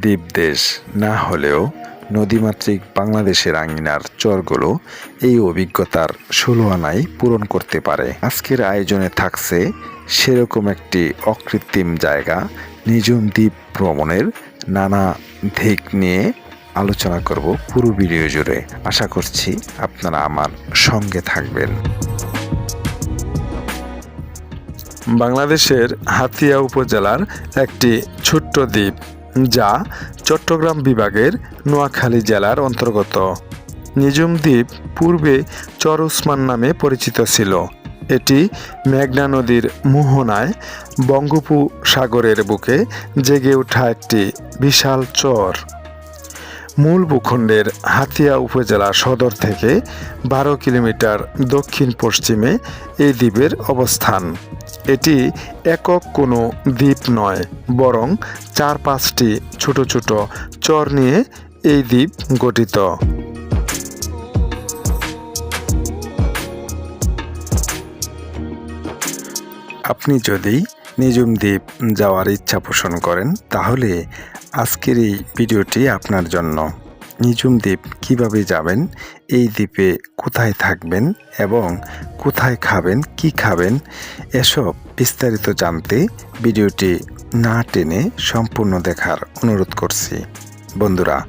দ্বীপ দেশ। না হলেও নদীমাতৃক বাংলাদেশের আঙিনার চরগুলো এই অভিজ্ঞতার ষোলো পূরণ করতে পারে। আজকের আয়োজনে থাকছে সেরকম একটি অকৃত্রিম জায়গা, নিজম দ্বীপ ভ্রমণের নানা দিক নিয়ে আলোচনা করব পুরো ভিডিও জুড়ে। আশা করছি আপনারা আমার সঙ্গে থাকবেন। বাংলাদেশের হাতিয়া উপজেলার একটি ছোট্ট দ্বীপ যা চট্টগ্রাম বিভাগের নোয়াখালী জেলার অন্তর্গত। নিজুম দ্বীপ পূর্বে চর উসমান নামে পরিচিত ছিল। এটি মেঘনা নদীর মোহনায় বঙ্গোপসাগরের বুকে জেগে ওঠা একটি বিশাল চর। মূল ভূখণ্ডের হাতিয়া উপজেলা সদর থেকে বারো কিলোমিটার দক্ষিণ পশ্চিমে এই দ্বীপের অবস্থান। এটি একক কোনো দ্বীপ নয়, বরং চার পাঁচটি ছোট ছোট চর নিয়ে এই দ্বীপ গঠিত। আপনি যদি নিজুম দ্বীপ যাওয়ার ইচ্ছা পোষণ করেন, তাহলে আজকের এই ভিডিওটি আপনার জন্য। নিজুম দ্বীপ কীভাবে যাবেন? এই দ্বীপে কোথায় থাকবেন এবং কোথায় খাবেন? কি খাবেন? এসব বিস্তারিত জানতে ভিডিওটি না টেনে সম্পূর্ণ দেখার অনুরোধ করছি। বন্ধুরা,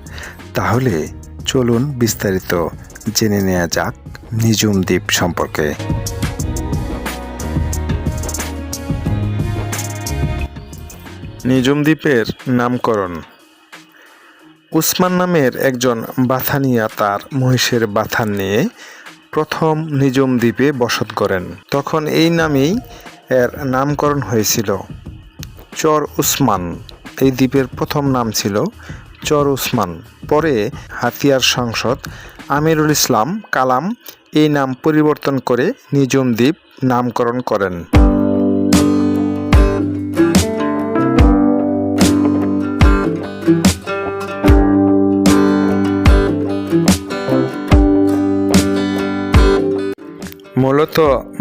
তাহলে চলুন বিস্তারিত জেনে নেওয়া যাক নিজুম দ্বীপ সম্পর্কে। নিজুম দ্বীপের নামকরণ উসমান নামের একজন বাথানিয়া তার মহিষের বাথান নিয়ে প্রথম নিজম দ্বীপে বসত করেন। তখন এই নামেই এর নামকরণ হয়েছিল চর উসমান। এই দ্বীপের প্রথম নাম ছিল চর উসমান। পরে হাতিয়ার সংসদ আমিরুল ইসলাম কালাম এই নাম পরিবর্তন করে নিজম দ্বীপ নামকরণ করেন। মূলত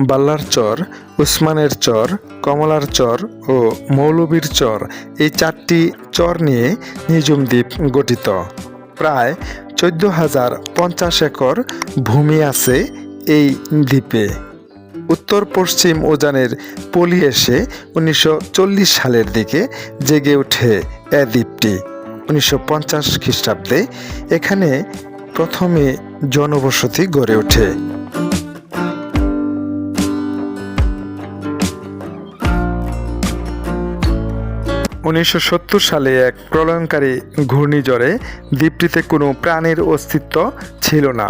বাল্লার চর, উসমানের চর, কমলার চর ও মৌলবীর চর এই চারটি চর নিয়ে নিজুম দ্বীপ গঠিত। প্রায় চোদ্দ হাজার পঞ্চাশ একর ভূমি আছে এই দ্বীপে। উত্তর পশ্চিম উজানের পলি এসে উনিশশো চল্লিশ সালের দিকে জেগে ওঠে এ দ্বীপটি। উনিশশো পঞ্চাশ খ্রিস্টাব্দে এখানে প্রথমে জনবসতি গড়ে ওঠে। উনিশশো সত্তর সালে এক প্রলয়ঙ্কারী ঘূর্ণিঝড়ে দ্বীপটিতে কোনো প্রাণীর অস্তিত্ব ছিল না।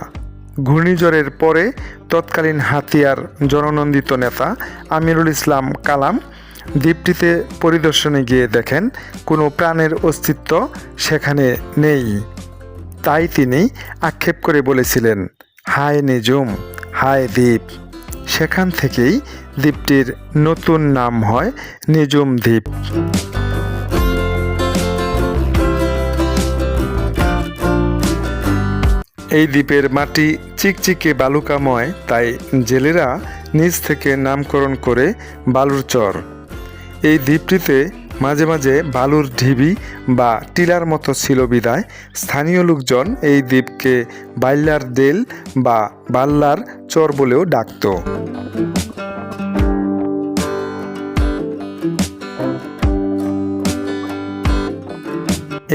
ঘূর্ণিঝড়ের পরে তৎকালীন হাতিয়ার জননন্দিত নেতা আমিরুল ইসলাম কালাম দ্বীপটিতে পরিদর্শনে গিয়ে দেখেন, কোনো প্রাণের অস্তিত্ব সেখানে নেই। তাই তিনি আক্ষেপ করে বলেছিলেন, হায় নিজুম হায় দ্বীপ। সেখান থেকেই দ্বীপটির নতুন নাম হয় নিজুম দ্বীপ। এই দ্বীপের মাটি চিকচিকে বালুকাময়, তাই জেলেরা নিজ থেকে নামকরণ করে বালুর চর। এই দ্বীপটিতে মাঝে মাঝে বালুর ঢিবি বা টিলার মতো ছিল বিদায়। স্থানীয় লোকজন এই দ্বীপকে বাইল্লার দেল বা বাল্লার চর বলেও ডাকত।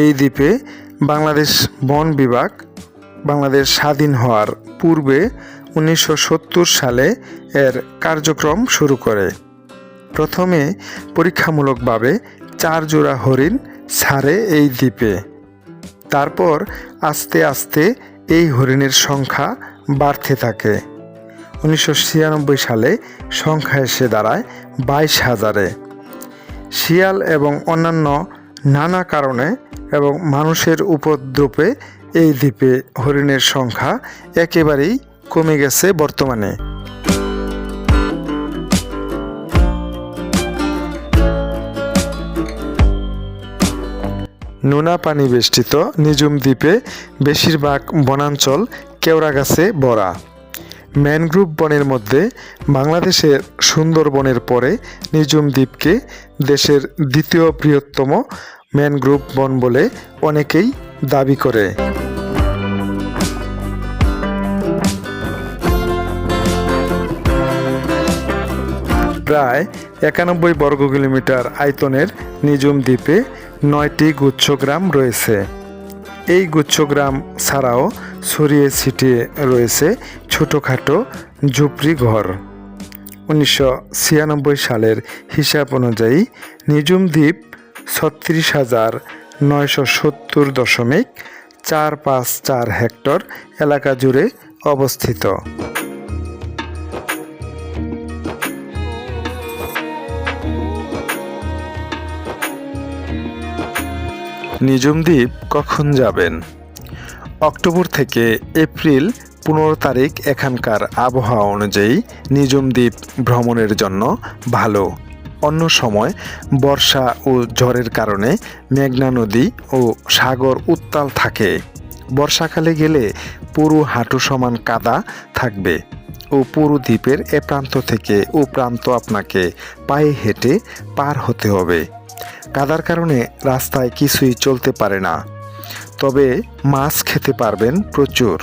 এই দ্বীপে বাংলাদেশ বন বিভাগ বাংলাদেশ স্বাধীন হওয়ার পূর্বে উনিশশো সত্তর সালে এর কার্যক্রম শুরু করে। প্রথমে পরীক্ষামূলকভাবে চার জোড়া হরিণ ছাড়ে এই দ্বীপে। তারপর আস্তে আস্তে এই হরিণের সংখ্যা বাড়তে থাকে। উনিশশো ছিয়ানব্বই সালে সংখ্যা এসে দাঁড়ায় বাইশ হাজারে। শিয়াল এবং অন্যান্য নানা কারণে এবং মানুষের উপদ্রবে এই দ্বীপে হরিণের সংখ্যা একেবারেই কমে গেছে বর্তমানে। নোনা পানি বেষ্টিত নিজুম দ্বীপে বেশিরভাগ বনাঞ্চল কেওড়া গাছে ভরা। ম্যানগ্রোভ বনের মধ্যে বাংলাদেশের সুন্দরবনের পরে নিজুম দ্বীপকে দেশের দ্বিতীয় বৃহত্তম ম্যানগ্রোভ বন বলে অনেকেই দাবি করে। প্রায় একানব্বই বর্গ কিলোমিটার আয়তনের নিজুম দ্বীপে নয়টি গুচ্ছগ্রাম রয়েছে। এই গুচ্ছগ্রাম ছাড়াও ছড়িয়ে ছিটিয়ে রয়েছে ছোটোখাটো ঝুপড়ি ঘর। উনিশশো ছিয়ানব্বই সালের হিসাব অনুযায়ী নিজুম দ্বীপ ছত্রিশ হাজার নয়শো সত্তর দশমিক চার পাঁচ চার হেক্টর এলাকা জুড়ে অবস্থিত। নিজুম দ্বীপ কখন যাবেন? অক্টোবর থেকে এপ্রিল পনেরো তারিখ এখানকার আবহাওয়া অনুযায়ী নিজুম দ্বীপ ভ্রমণের জন্য ভালো। অন্য সময় বর্ষা ও ঝড়ের কারণে মেঘনা নদী ও সাগর উত্তাল থাকে। বর্ষাকালে গেলে পুরো হাঁটু সমান কাদা থাকবে ও পুরো দ্বীপের এ প্রান্ত থেকে ও প্রান্ত আপনাকে পায়ে হেঁটে পার হতে হবে। কাদার কারণে রাস্তায় কিছুই চলতে পারে না। তবে মাছ খেতে পারবেন প্রচুর।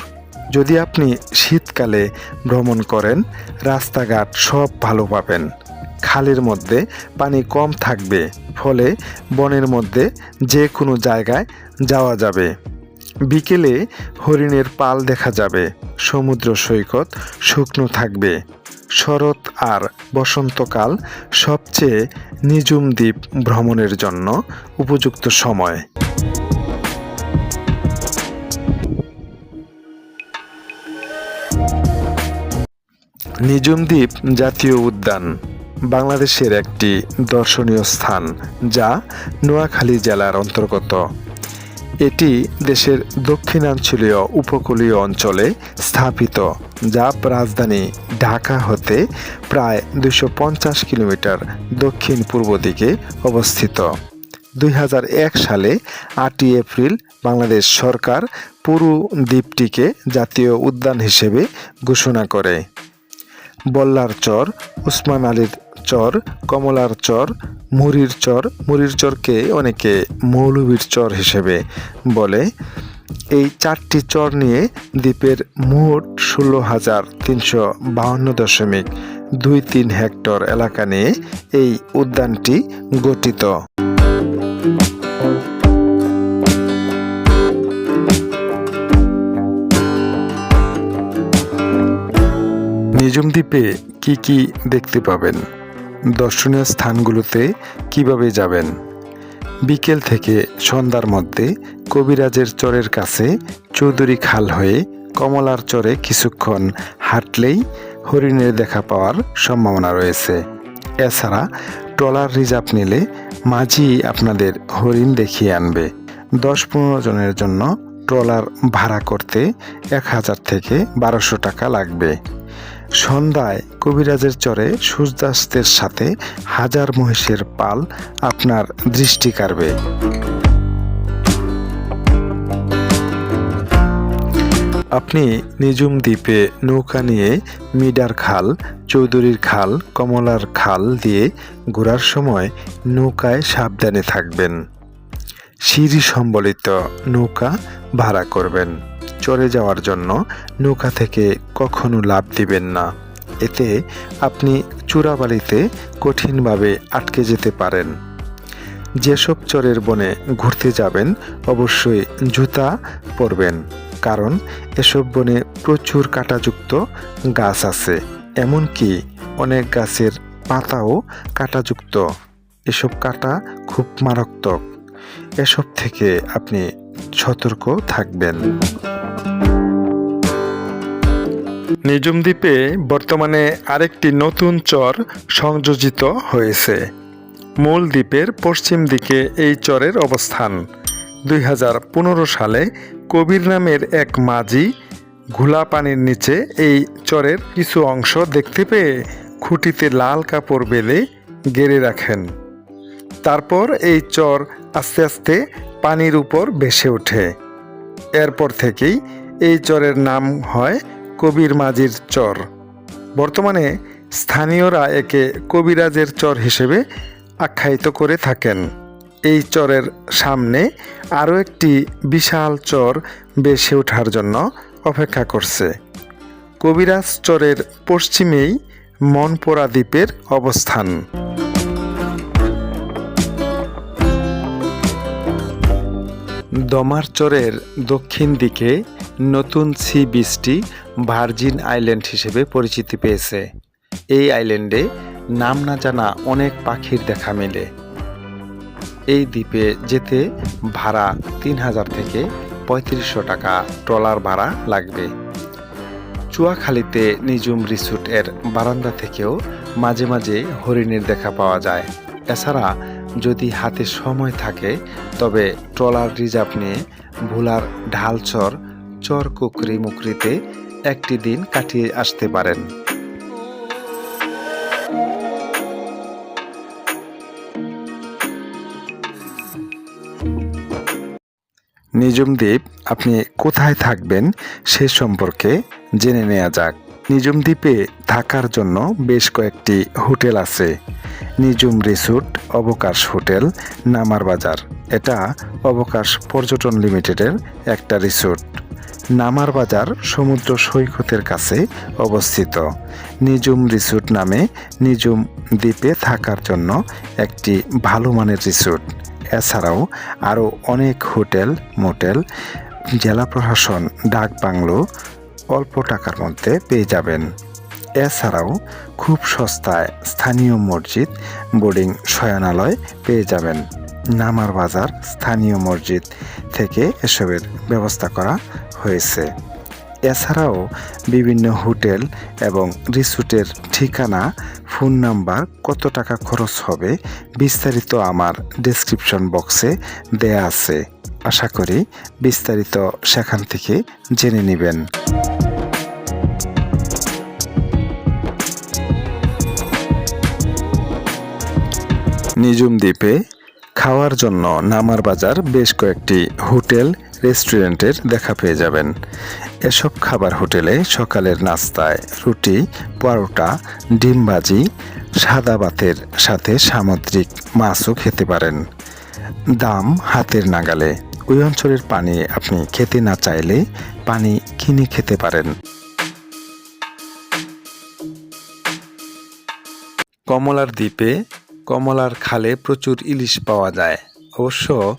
যদি আপনি শীতকালে ভ্রমণ করেন, রাস্তাঘাট সব ভালো পাবেন। খালের মধ্যে পানি কম থাকবে, ফলে বনের মধ্যে যে কোনো জায়গায় যাওয়া যাবে। বিকেলে হরিণের পাল দেখা যাবে, সমুদ্র সৈকত শুকনো থাকবে। শরৎ আর বসন্তকাল সবচেয়ে নিজুম দ্বীপ ভ্রমণের জন্য উপযুক্ত সময়। নিজুম দ্বীপ জাতীয় উদ্যান, বাংলাদেশের একটি দর্শনীয় স্থান যা নোয়াখালী জেলার অন্তর্গত। এটি দেশের দক্ষিণাঞ্চলীয় উপকূলীয় অঞ্চলে স্থাপিত, যা রাজধানী ঢাকা হতে প্রায় দুশো কিলোমিটার দক্ষিণ পূর্ব দিকে অবস্থিত। দুই হাজার এক সালে আটই এপ্রিল বাংলাদেশ সরকার পুরু দ্বীপটিকে জাতীয় উদ্যান হিসেবে ঘোষণা করে। বল্লার চর, উসমান আলীর চর, কমলার চর, মুরির চর, মুরির চরকে অনেকে মৌলবীর চর হিসেবে বলে। এই চারটি চর নিয়ে দ্বীপের মোট ষোলো হাজার তিনশো বাহান্ন দশমিক দুই তিন হেক্টর এলাকা নিয়ে এই উদ্যানটি গঠিত। নিজুম দ্বীপে কি কি দেখতে পাবেন? দর্শনীয় স্থানগুলোতে কীভাবে যাবেন? বিকেল থেকে সন্ধ্যার মধ্যে কবিরাজের চরের কাছে চৌধুরী খাল হয়ে কমলার চরে কিছুক্ষণ হাঁটলেই হরিণের দেখা পাওয়ার সম্ভাবনা রয়েছে। এছাড়া ট্রলার রিজার্ভ নিলে মাঝি আপনাদের হরিণ দেখিয়ে আনবে। দশ পনেরো জনের জন্য ট্রলার ভাড়া করতে এক হাজার থেকে বারোশো টাকা লাগবে। সন্ধ্যায় কবিরাজের চরে সূর্যাস্তের সাথে হাজার মহিষের পাল আপনার দৃষ্টি কাড়বে। আপনি নিজুম দ্বীপে নৌকা নিয়ে মিডার খাল, চৌধুরীর খাল, কমলার খাল দিয়ে ঘোরার সময় নৌকায় সাবধানে থাকবেন। সিঁড়ি সম্বলিত নৌকা ভাড়া করবেন। চড়ে যাওয়ার জন্য নৌকা থেকে কখনো লাভ দিবেন না। এতে আপনি চূড়াবালিতে কঠিনভাবে আটকে যেতে পারেন। যেসব চরের বনে ঘুরতে যাবেন, অবশ্যই জুতা পরবেন, কারণ এসব বনে প্রচুর কাঁটাযুক্ত গাছ আছে। এমনকি অনেক গাছের পাতাও কাঁটাযুক্ত। এসব কাঁটা খুব মারাত্মক। এসব থেকে আপনি সতর্ক থাকবেন। নিজুম দ্বীপে বর্তমানে আরেকটি নতুন চর সংযোজিত হয়েছে। মূল দ্বীপের পশ্চিম দিকে এই চরের অবস্থান। দুই হাজার পনেরো সালে কবির নামের এক মাঝি ঘোলা পানির নিচে এই চরের কিছু অংশ দেখতে পেয়ে খুঁটিতে লাল কাপড় বেঁধে গেড়ে রাখেন। তারপর এই চর আস্তে আস্তে পানির উপর ভেসে ওঠে। এরপর থেকেই এই চরের নাম হয় কবির মাঝির চর। বর্তমানে স্থানীয়রা একে কবিরাজের চর হিসেবে আখ্যায়িত করে থাকেন। এই চরের সামনে আরও একটি বিশাল চর বেসে ওঠার জন্য অপেক্ষা করছে। কবিরাজ চরের পশ্চিমেই মনপোরা দ্বীপের অবস্থান। দমার চরের দক্ষিণ দিকে নতুন সি বিচটি ভার্জিন আইল্যান্ড হিসেবে পরিচিতি পেয়েছে। এই আইল্যান্ডে নাম না জানা অনেক পাখির দেখা মেলে। এই দ্বীপে যেতে ভাড়া তিন হাজার থেকে পঁয়ত্রিশশো টাকা ট্রলার ভাড়া লাগবে। চুয়াখালীতে নিজুম রিসোর্ট এর বারান্দা থেকেও মাঝে মাঝে হরিণের দেখা পাওয়া যায়। এছাড়া যদি হাতে সময় থাকে, তবে ট্রলার রিজার্ভ নিয়ে ভোলার ঢালচর চর কুকরি মুকরিতে একটি দিন কাটিয়ে আসতে পারেন। নিজুম দ্বীপ, আপনি কোথায় থাকবেন সে সম্পর্কে জেনে নেওয়া যাক। নিজুম দ্বীপে থাকার জন্য বেশ কয়েকটি হোটেল আছে। নিজুম রিসোর্ট, অবকাশ হোটেল, নামার বাজার। এটা অবকাশ পর্যটন লিমিটেডের একটা রিসোর্ট। নামার বাজার সমুদ্র সৈকতের কাছে অবস্থিত। নিজুম রিসোর্ট নামে নিজুম দ্বীপে থাকার জন্য একটি ভালো মানের রিসোর্ট। এছাড়াও আরও অনেক হোটেল, মোটেল, জেলা প্রশাসন, ডাক বাংলো অল্প টাকার মধ্যে পেয়ে যাবেন। এছাড়াও খুব সস্তায় স্থানীয় মসজিদ, বোর্ডিং শয়নালয় পেয়ে যাবেন। নামার বাজার স্থানীয় মসজিদ থেকে এসবের ব্যবস্থা করা হয়েছে। এছাড়াও বিভিন্ন হোটেল এবং রিসোর্টের ঠিকানা, ফোন নাম্বার, কত টাকা খরচ হবে বিস্তারিত আমার ডেসক্রিপশন বক্সে দেয়া আছে। আশা করি বিস্তারিত সেখান থেকে জেনে নেবেন। নিজুম দ্বীপে খাওয়ার জন্য নামার বাজার বেশ কয়েকটি হোটেল, রেস্টুরেন্টের দেখা পেয়ে যাবেন। এসব খাবার হোটেলে সকালের নাস্তায় রুটি, পরোটা, ডিম ভাজি, সাদা ভাতের সাথে সামুদ্রিক মাছও খেতে পারেন। দাম হাতের নাগালে। ওই অঞ্চলের পানি আপনি খেতে না চাইলে পানি কিনে খেতে পারেন। কমলার দ্বীপে কমলার খালে প্রচুর ইলিশ পাওয়া যায়। অবশ্য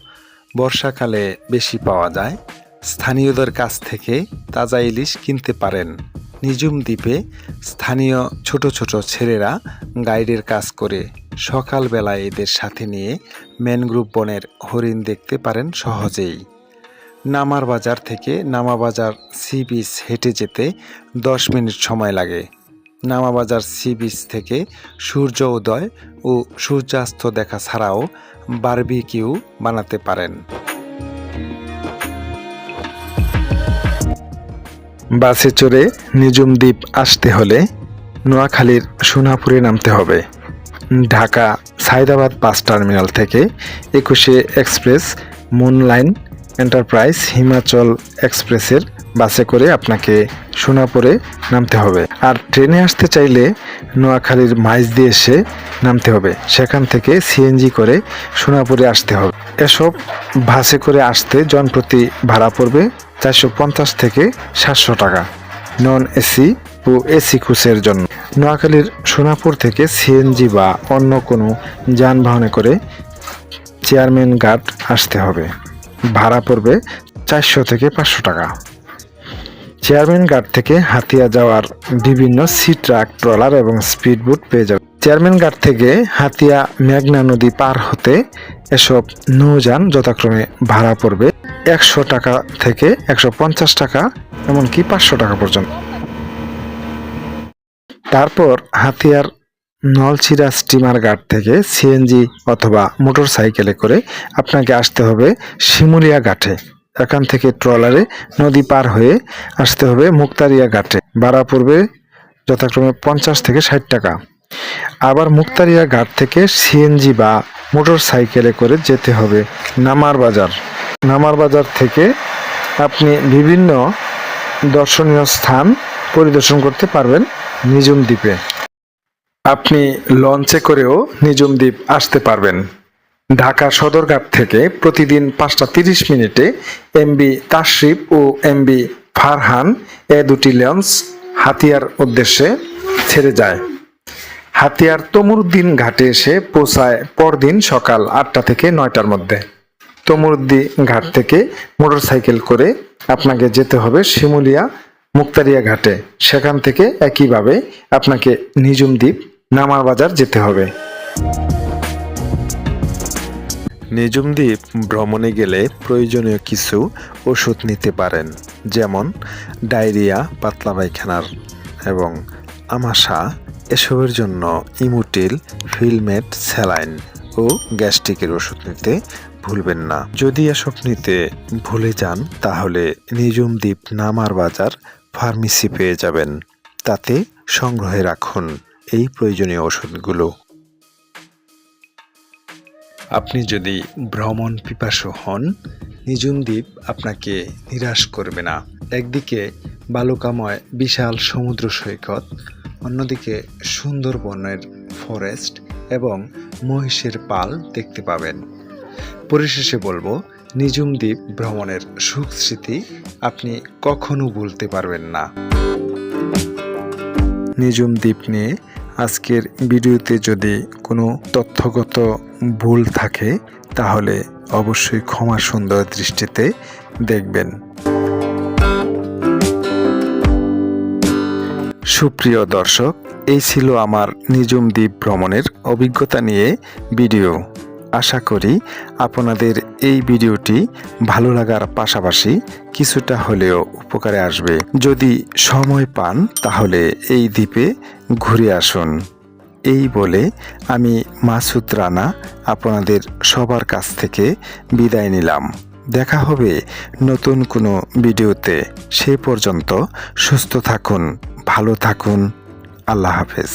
বর্ষাকালে বেশি পাওয়া যায়। স্থানীয়দের কাছ থেকে তাজা ইলিশ কিনতে পারেন। নিজুম দ্বীপে স্থানীয় ছোট ছোট ছেলেরা গাইডের কাজ করে সকালবেলা এদের সাথে নিয়ে ম্যানগ্রুভ বনের হরিণ দেখতে পারেন সহজেই। নামার বাজার থেকে নামা বাজার সি বিচ হেঁটে যেতে দশ মিনিট সময় লাগে। নামাবাজার সি বিচ থেকে সূর্য উদয় ও সূর্যাস্ত দেখা ছাড়াও বারবিকিউ বানাতে পারেন। বাসে চড়ে নিজুম দ্বীপ আসতে হলে নোয়াখালীর সোনাপুরে নামতে হবে। ঢাকা সাইদাবাদ বাস টার্মিনাল থেকে Ekushey express moon line enterprise Himachal এক্সপ্রেসের বাসে করে আপনাকে সোনাপুরে নামতে হবে। আর ট্রেনে আসতে চাইলে নোয়াখালীর মাইজ দিয়ে এসে নামতে হবে। সেখান থেকে সিএনজি করে সোনাপুরে আসতে হবে। এসব বাসে করে আসতে জনপ্রতি ভাড়া পড়বে চারশো পঞ্চাশ থেকে সাতশো টাকা, নন এসি ও এসি কোচের জন্য। নোয়াখালীর সোনাপুর থেকে সিএনজি বা অন্য কোনো যানবাহনে করে চেয়ারম্যান ঘাট আসতে হবে। ভাড়া পড়বে চারশো থেকে পাঁচশো টাকা। চেয়ারম্যান ঘাট থেকে হাতিয়া যাওয়ার বিভিন্ন সি ট্রাক ট্রলার এবং স্পিডবোট পেয়ে যাবে। চেয়ারম্যান ঘাট থেকে হাতিয়া মেঘনা নদী পার হতে এসব নৌযান যথাক্রমে ভাড়া পড়বে একশো টাকা থেকে একশো পঞ্চাশ টাকা, এমনকি পাঁচশো টাকা পর্যন্ত। তারপর হাতিয়ার নলছিড়া স্টিমার ঘাট থেকে সিএনজি অথবা মোটর সাইকেলে করে আপনাকে আসতে হবে শিমুলিয়া ঘাটে। এখান থেকে ট্রলারে নদী পার হয়ে আসতে হবে মুক্তারিয়া ঘাটে। ভাড়া পড়বে যথাক্রমে পঞ্চাশ থেকে ষাট টাকা। আবার মুক্তারিয়া ঘাট থেকে সিএনজি বা মোটর সাইকেলে করে যেতে হবে নামার বাজার। নামার বাজার থেকে আপনি বিভিন্ন দর্শনীয় স্থান পরিদর্শন করতে পারবেন নিজুম দ্বীপে। আপনি লঞ্চে করেও নিজুম দ্বীপ আসতে পারবেন। ঢাকা সদরঘাট থেকে প্রতিদিন পাঁচটা তিরিশ মিনিটে এমবি তাশরিফ ও এমবি ফারহান এ দুটি লঞ্চ হাতিয়ার উদ্দেশ্যে ছেড়ে যায়। হাতিয়ার তমরুদ্দিন ঘাটে এসে পৌঁছায় পরদিন সকাল আটটা থেকে নয়টার মধ্যে। তমরুদ্দি ঘাট থেকে মোটরসাইকেল করে আপনাকে যেতে হবে শিমুলিয়া মুক্তারিয়া ঘাটে। সেখান থেকে একইভাবে আপনাকে নিজুম দ্বীপ নামার বাজার যেতে হবে। নিজুম দ্বীপ ভ্রমণে গেলে প্রয়োজনীয় কিছু ওষুধ নিতে পারেন, যেমন ডায়রিয়া, পাতলা পায়খানার এবং আমাশা। এসবের জন্য ইমুটিল, ফিলমেট, স্যালাইন ও গ্যাস্ট্রিকের ওষুধ নিতে ভুলবেন না। যদি এসব নিতে ভুলে যান, তাহলে নিজুম দ্বীপ নামার বাজার ফার্মেসি পেয়ে যাবেন। তাতে সংগ্রহে রাখুন। এই প্রয়োজনীয় ওষুধগুলো আপনি যদি ভ্রমণ পিপাসু হন নিজুম দ্বীপ আপনাকে নিরাশ করবে না। একদিকে বালুকাময় বিশাল সমুদ্র সৈকত, অন্যদিকে সুন্দরবনের ফরেস্ট এবং মহিষের পাল দেখতে পাবেন। পরিশেষে বলব নিজুম দ্বীপ ভ্রমণের সুখ স্মৃতি আপনি কখনো ভুলতে পারবেন না। নিজুম দ্বীপ নিয়ে আজকের ভিডিওতে যদি কোনো তথ্যগত ভুল থাকে, তাহলে অবশ্যই ক্ষমা সুন্দর দৃষ্টিতে দেখবেন। সুপ্রিয় দর্শক, এই ছিল আমার নিজুম দ্বীপ ভ্রমণের অভিজ্ঞতা নিয়ে ভিডিও। আশা করি আপনাদের এই ভিডিওটি ভালো লাগার পাশাপাশি কিছুটা হলেও উপকারে আসবে। যদি সময় পান, তাহলে এই দ্বীপে ঘুরে আসুন। এই বলে আমি মাসুদ রানা আপনাদের সবার কাছ থেকে বিদায় নিলাম। দেখা হবে নতুন কোনো ভিডিওতে। সে পর্যন্ত সুস্থ থাকুন, ভালো থাকুন। আল্লাহ হাফেজ।